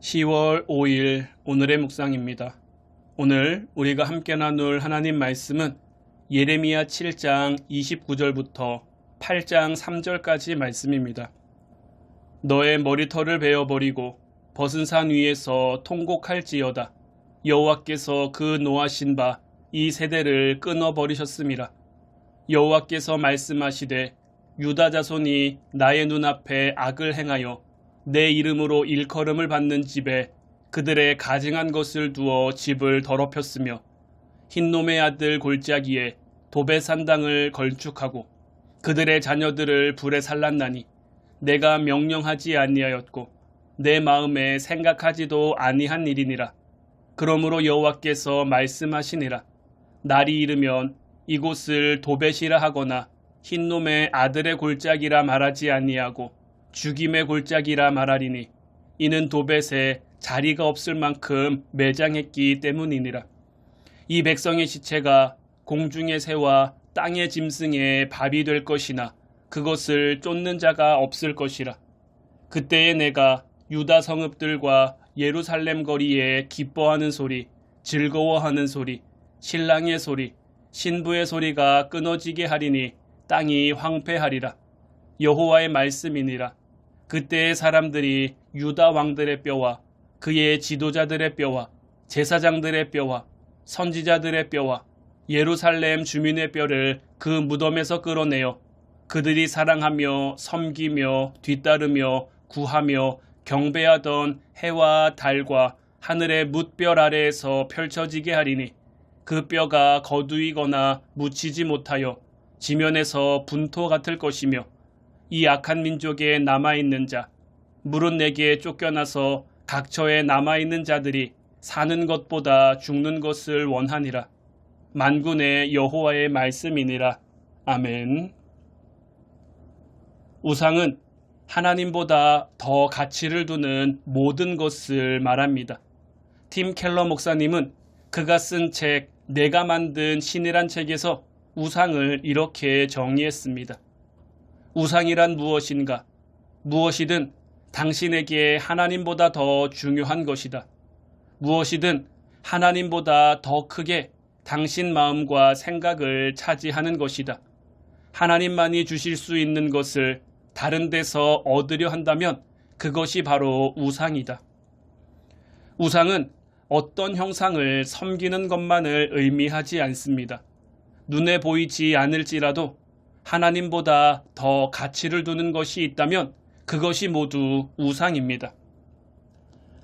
(10월 5일) 오늘의 묵상입니다. 오늘 우리가 함께 나눌 하나님 말씀은 예레미야 7장 29절부터 8장 3절까지 말씀입니다. 너의 머리털을 베어버리고 벗은 산 위에서 통곡할지어다. 여호와께서 그 노하신 바 이 세대를 끊어버리셨음이라. 여호와께서 말씀하시되 유다 자손이 나의 눈앞에 악을 행하여 내 이름으로 일컬음을 받는 집에 그들의 가증한 것을 두어 집을 더럽혔으며 흰놈의 아들 골짜기에 도배 산당을 걸축하고 그들의 자녀들을 불에 살랐나니 내가 명령하지 아니하였고 내 마음에 생각하지도 아니한 일이니라 그러므로 여호와께서 말씀하시니라 날이 이르면 이곳을 도벳이라 하거나 흰놈의 아들의 골짜기라 말하지 아니하고 죽임의 골짜기라 말하리니 이는 도벳에 자리가 없을 만큼 매장했기 때문이니라. 이 백성의 시체가 공중의 새와 땅의 짐승의 밥이 될 것이나 그것을 쫓는 자가 없을 것이라. 그때에 내가 유다 성읍들과 예루살렘 거리에 기뻐하는 소리, 즐거워하는 소리, 신랑의 소리, 신부의 소리가 끊어지게 하리니 땅이 황폐하리라. 여호와의 말씀이니라. 그때의 사람들이 유다 왕들의 뼈와 그의 지도자들의 뼈와 제사장들의 뼈와 선지자들의 뼈와 예루살렘 주민의 뼈를 그 무덤에서 끌어내어 그들이 사랑하며 섬기며 뒤따르며 구하며 경배하던 해와 달과 하늘의 뭇별 아래에서 펼쳐지게 하리니 그 뼈가 거두이거나 묻히지 못하여 지면에서 분토 같을 것이며 이 악한 민족에 남아있는 자, 물은 내게 쫓겨나서 각처에 남아있는 자들이 사는 것보다 죽는 것을 원하니라. 만군의 여호와의 말씀이니라. 아멘. 우상은 하나님보다 더 가치를 두는 모든 것을 말합니다. 팀 켈러 목사님은 그가 쓴 책 내가 만든 신이란 책에서 우상을 이렇게 정의했습니다. 우상이란 무엇인가? 무엇이든 당신에게 하나님보다 더 중요한 것이다. 무엇이든 하나님보다 더 크게 당신 마음과 생각을 차지하는 것이다. 하나님만이 주실 수 있는 것을 다른 데서 얻으려 한다면 그것이 바로 우상이다. 우상은 어떤 형상을 섬기는 것만을 의미하지 않습니다. 눈에 보이지 않을지라도 하나님보다 더 가치를 두는 것이 있다면 그것이 모두 우상입니다.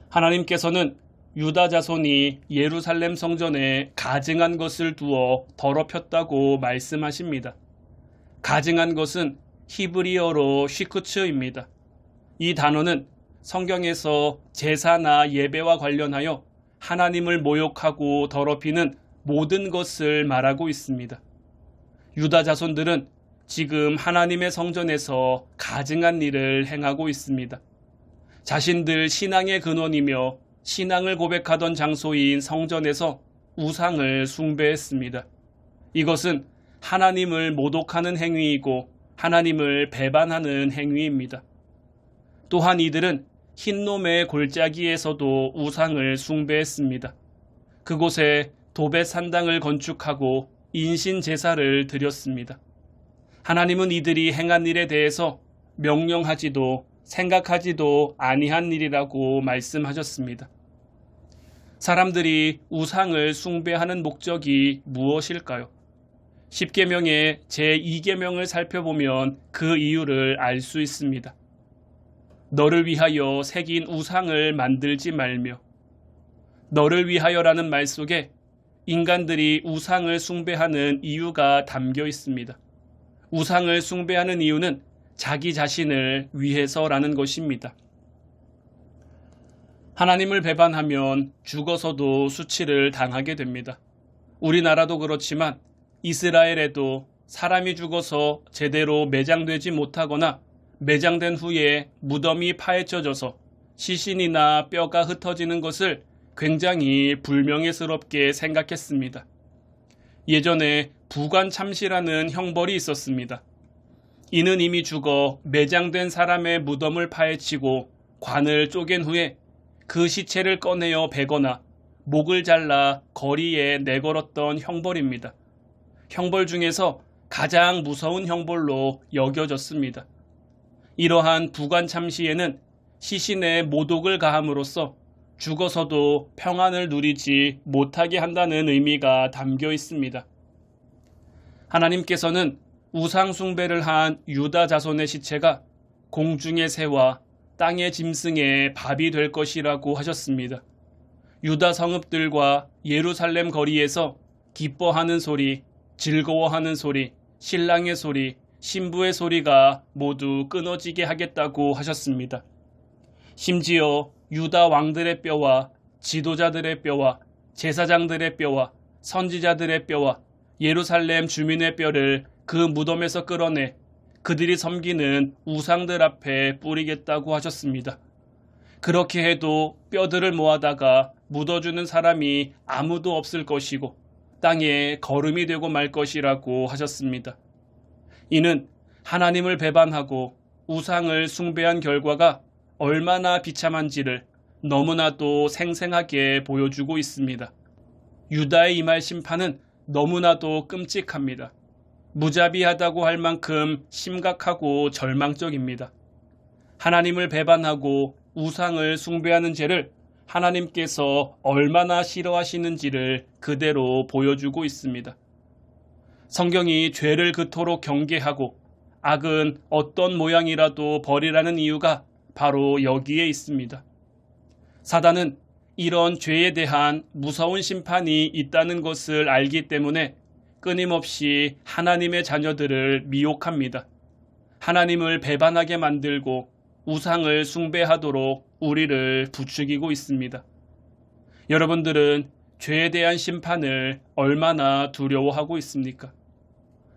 하나님께서는 유다 자손이 예루살렘 성전에 가증한 것을 두어 더럽혔다고 말씀하십니다. 가증한 것은 히브리어로 쉬크츠입니다. 이 단어는 성경에서 제사나 예배와 관련하여 하나님을 모욕하고 더럽히는 모든 것을 말하고 있습니다. 유다 자손들은 지금 하나님의 성전에서 가증한 일을 행하고 있습니다. 자신들 신앙의 근원이며 신앙을 고백하던 장소인 성전에서 우상을 숭배했습니다. 이것은 하나님을 모독하는 행위이고 하나님을 배반하는 행위입니다. 또한 이들은 흰놈의 골짜기에서도 우상을 숭배했습니다. 그곳에 도배 산당을 건축하고 인신 제사를 드렸습니다. 하나님은 이들이 행한 일에 대해서 명령하지도 생각하지도 아니한 일이라고 말씀하셨습니다. 사람들이 우상을 숭배하는 목적이 무엇일까요? 10계명의 제2계명을 살펴보면 그 이유를 알 수 있습니다. 너를 위하여 새긴 우상을 만들지 말며 너를 위하여라는 말 속에 인간들이 우상을 숭배하는 이유가 담겨 있습니다. 우상을 숭배하는 이유는 자기 자신을 위해서라는 것입니다. 하나님을 배반하면 죽어서도 수치를 당하게 됩니다. 우리나라도 그렇지만 이스라엘에도 사람이 죽어서 제대로 매장되지 못하거나 매장된 후에 무덤이 파헤쳐져서 시신이나 뼈가 흩어지는 것을 굉장히 불명예스럽게 생각했습니다. 예전에 부관 참시라는 형벌이 있었습니다. 이는 이미 죽어 매장된 사람의 무덤을 파헤치고 관을 쪼갠 후에 그 시체를 꺼내어 베거나 목을 잘라 거리에 내걸었던 형벌입니다. 형벌 중에서 가장 무서운 형벌로 여겨졌습니다. 이러한 부관 참시에는 시신에 모독을 가함으로써 죽어서도 평안을 누리지 못하게 한다는 의미가 담겨 있습니다. 하나님께서는 우상숭배를 한 유다 자손의 시체가 공중의 새와 땅의 짐승의 밥이 될 것이라고 하셨습니다. 유다 성읍들과 예루살렘 거리에서 기뻐하는 소리, 즐거워하는 소리, 신랑의 소리, 신부의 소리가 모두 끊어지게 하겠다고 하셨습니다. 심지어 유다 왕들의 뼈와 지도자들의 뼈와 제사장들의 뼈와 선지자들의 뼈와 예루살렘 주민의 뼈를 그 무덤에서 끌어내 그들이 섬기는 우상들 앞에 뿌리겠다고 하셨습니다. 그렇게 해도 뼈들을 모아다가 묻어주는 사람이 아무도 없을 것이고 땅에 거름이 되고 말 것이라고 하셨습니다. 이는 하나님을 배반하고 우상을 숭배한 결과가 얼마나 비참한지를 너무나도 생생하게 보여주고 있습니다. 유다의 이말 심판은 너무나도 끔찍합니다. 무자비하다고 할 만큼 심각하고 절망적입니다. 하나님을 배반하고 우상을 숭배하는 죄를 하나님께서 얼마나 싫어하시는지를 그대로 보여주고 있습니다. 성경이 죄를 그토록 경계하고 악은 어떤 모양이라도 버리라는 이유가 바로 여기에 있습니다. 사단은 이런 죄에 대한 무서운 심판이 있다는 것을 알기 때문에 끊임없이 하나님의 자녀들을 미혹합니다. 하나님을 배반하게 만들고 우상을 숭배하도록 우리를 부추기고 있습니다. 여러분들은 죄에 대한 심판을 얼마나 두려워하고 있습니까?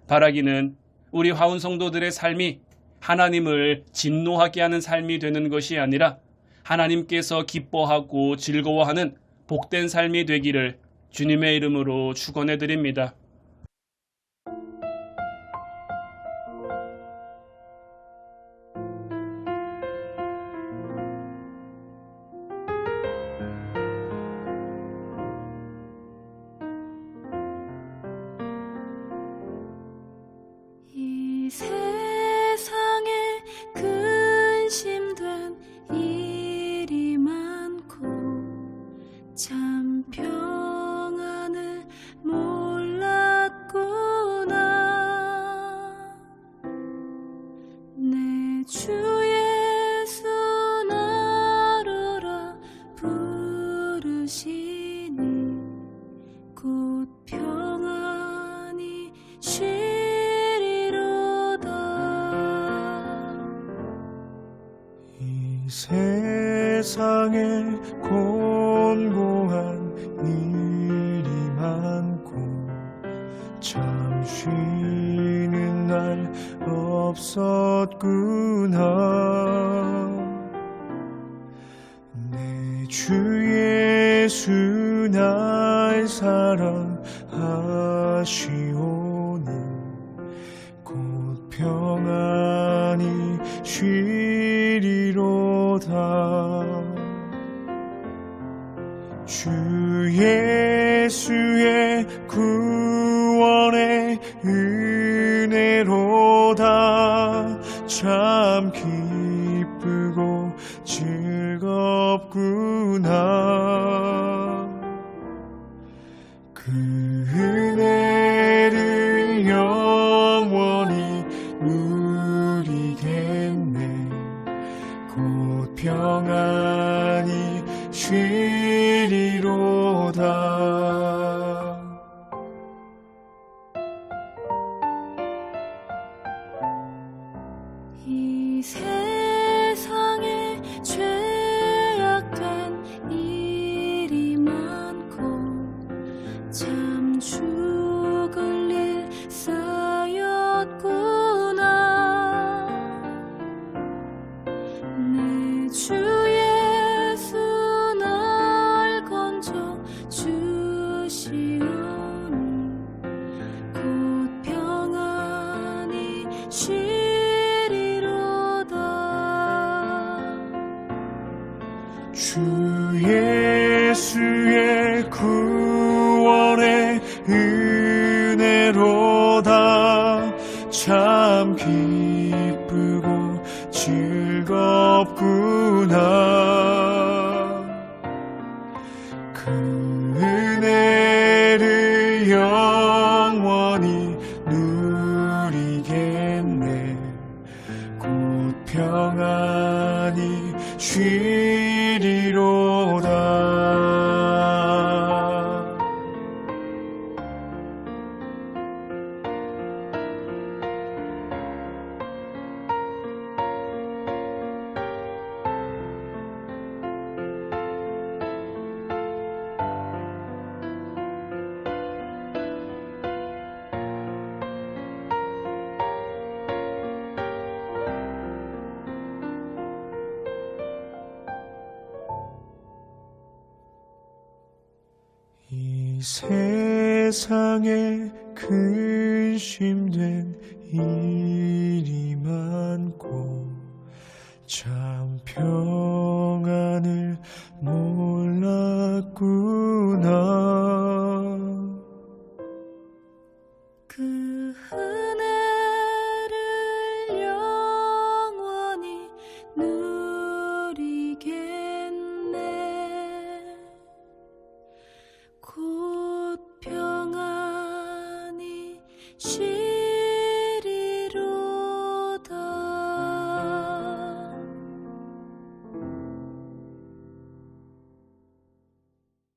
바라기는 우리 화운 성도들의 삶이 하나님을 진노하게 하는 삶이 되는 것이 아니라 하나님께서 기뻐하고 즐거워하는 복된 삶이 되기를 주님의 이름으로 축원해 드립니다. 이 세상에 곤고한 일이 많고 참 쉬는 날 없었구나. 내 주 예수 날 사랑하시 주 예수의 구원의 은혜로 다. 참 기쁘고 즐겁구나. 그 은혜를 영원히 누리겠네. 곧 평안히 쉬 쉬리로다. 주 예수의 구원의 은혜로다. 참 기쁘고 즐겁구나. 그 이 세상에 근심된 일이 많고 참 평안을 몰랐구나.